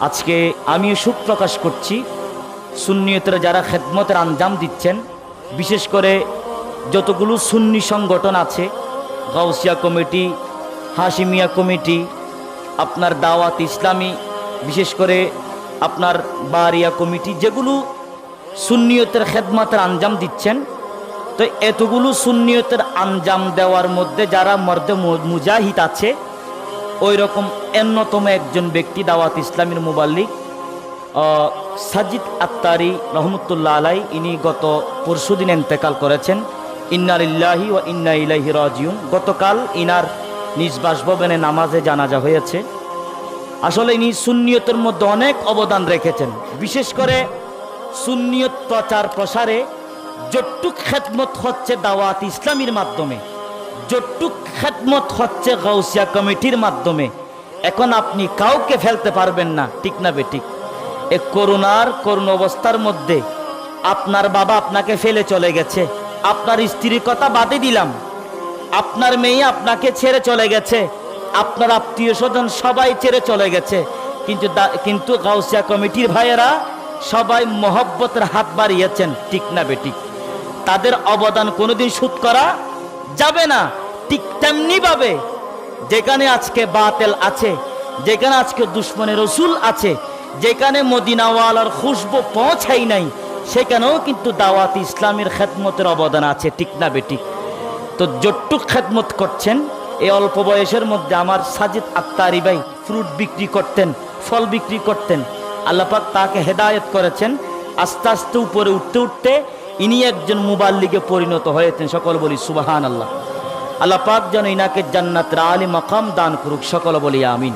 আজকে আমি সুখ প্রকাশ করছি। সুন্নিয়তের যারা খেদমতের আঞ্জাম দিচ্ছেন, বিশেষ করে যতগুলো সুন্নি সংগঠন আছে, গাউসিয়া কমিটি হাসিমিয়া কমিটি, আপনার দাওয়াত ইসলামী, বিশেষ করে আপনার বারিয়া কমিটি, যেগুলো সুন্নিয়তের খেদমতের আঞ্জাম দিচ্ছেন, তো এতগুলো সুন্নিয়তের আঞ্জাম দেওয়ার মধ্যে যারা মর্দে মুজাহিদ আছে ওই রকম অন্যতম একজন ব্যক্তি দাওয়াত ইসলামের মুবাল্লিক সাজিদ আত্তারি রহমতুল্লাহ আলাই, ইনি গত পরশুদিন এন্তেকাল করেছেন। ইন্নালিল্লাহি ও ইন্না ইলাইহি রাজিউন। গতকাল ইনার নিজ বাসভবনে নামাজে জানাজা হয়েছে। আসলে ইনি সুন্নিয়তের মধ্যে অনেক অবদান রেখেছেন। বিশেষ করে সুন্নিয়ত প্রচার প্রসারে জট্টুক খেদমত হচ্ছে দাওয়াত ইসলামীর মাধ্যমে। জট্টুক খেদমত হচ্ছে গাউসিয়া কমিটির মাধ্যমে, এখন আপনি কাউকে ফেলতে পারবেন না, ঠিক না বেঠিক? এ করোনার করুণ অবস্থার মধ্যে আপনার বাবা আপনাকে ফেলে চলে গেছে। আপনার স্ত্রীর কথা বাদে দিলাম। আপনার মেয়ে আপনাকে ছেড়ে চলে গেছে। আপনার আত্মীয় স্বজন সবাই ছেড়ে চলে গেছে। কিন্তু কিন্তু গাউসিয়া কমিটির ভাইয়েরা সবাই মহব্বতের হাত বাড়িয়েছেন, ঠিক না বেঠিক? তাদের অবদান কোনোদিন সুদ করা যাবে না। ঠিক তেমনি ভাবে যেখানে আজকে বাতেল আছে, যেখানে আজকে দুশ্মনের রসুল আছে, যেখানে মদিনাওয়ালার খুশবু পৌঁছাই নাই, সেখানেও কিন্তু দাওয়াত ইসলামের খেদমতের অবদান আছে, ঠিক না বেঠিক? তো জট্টুক খেদমত করছেন, এই অল্প বয়সের মধ্যে আমার সাজিদ আত্মারি ভাই ফ্রুট বিক্রি করতেন, ফল বিক্রি করতেন, আল্লাপাক তাকে হেদায়েত করেছেন আস্তে আস্তে উপরে উঠতে উঠতে ইনি একজন মুবাল্লিগে পরিণত হয়েছেন। সকল বলি সুবাহান আল্লাহ আল্লাহ পাক যেন ইনাকে জান্নাতের আলী মাকাম দান করুক। সকল বলি, আমিন।